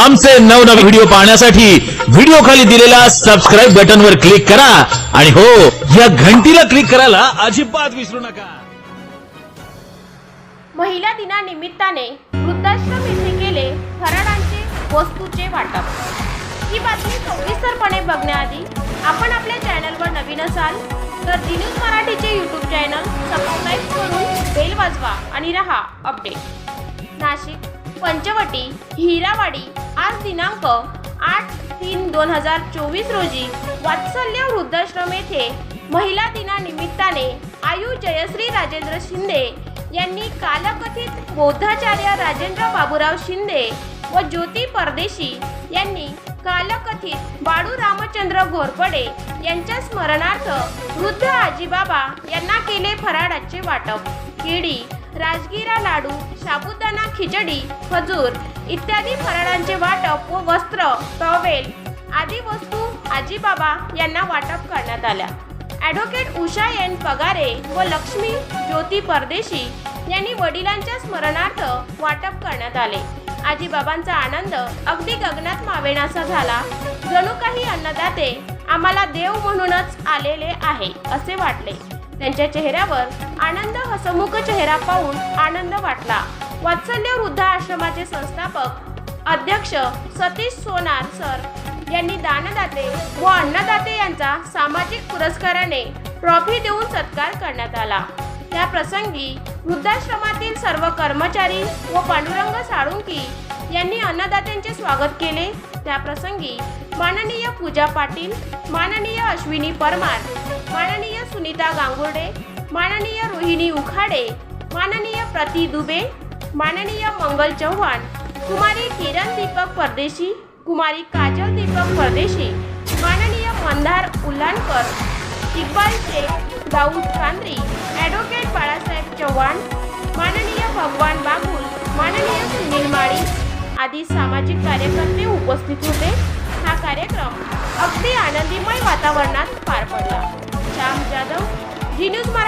आमचे नवनवे व्हिडिओ पाहण्यासाठी व्हिडिओ खाली दिलेल्या सबस्क्राईब बटनवर क्लिक करा. आणि हो या घंटीला क्लिक करायला अजिबात विसरू नका. महिला दिनानिमित्ताने वृद्धाश्रम येथे केले फराळांचे वस्तूचे वाटप. ही बातमी सविस्तरपणे बघण्याआधी आपण आपल्या चॅनलवर नवीन असाल तर जी मराठीचे यूट्यूब चॅनल सबस्क्राईब करून बेल वाजवा आणि रहा अपडेट नाशिक. पंचवटी हिरावाडी आज दिनांक आठ तीन दोन हजार चोवीस रोजी वात्सल्य वृद्धाश्रम येथे महिला दिनानिमित्ताने आयु जयश्री राजेंद्र शिंदे यांनी कालकथित बौद्धाचार्य राजेंद्र बाबूराव शिंदे व ज्योती परदेशी यांनी कालकथित बाळू रामचंद्र घोरपडे यांच्या स्मरणार्थ वृद्ध आजीबाबा यांना केले फराळाचे वाटप. केळी राजगिरा लाडू साबुदाणा खिचडी खजूर इत्यादी फराळांचे वाटप व वस्त्र टॉवेल आदी वस्तू आजीबाबा यांना वाटप करण्यात आल्या. ॲडव्होकेट उषा एन पगारे व लक्ष्मी ज्योती परदेशी यांनी वडिलांच्या स्मरणार्थ वाटप करण्यात आले. आजीबाबांचा आनंद अगदी गगनात मावेनासा झाला. जणू काही अन्नदाते आम्हाला देव म्हणूनच आलेले आहे असे वाटले. त्यांच्या चेहऱ्यावर आनंद हसमुख चेहरा पाहून आनंद वाटला. वात्सल्य वृद्ध आश्रमाचे संस्थापक अध्यक्ष सतीश सोनार सर यांनी दानदाते व अन्नदाते यांचा सामाजिक पुरस्काराने ट्रॉफी देऊन सत्कार करण्यात आला. त्या प्रसंगी वृद्धाश्रमातील सर्व कर्मचारी व पांडुरंग साळुंकी यांनी अन्नदात्यांचे स्वागत केले. त्या प्रसंगी माननीय पूजा पाटील माननीय अश्विनी परमार माननीय सुनीता गांगुर्डे माननीय रोहिणी उखाडे माननीय प्रति दुबे माननीय मंगल चव्हाण कुमारी किरण दीपक परदेशी कुमारी काजल दीपक परदेशी माननीय मंदार उल्हाणकर इक्बाल शेख दाऊद कांद्री ॲडव्होकेट बाळासाहेब चव्हाण माननीय भगवान बागुल माननीय सुनील माळी आदी सामाजिक कार्यकर्ते उपस्थित होते. हा कार्यक्रम अगदी आनंदीमय वातावरणात पार पडला. Shyam Jadhav Zee news Marathi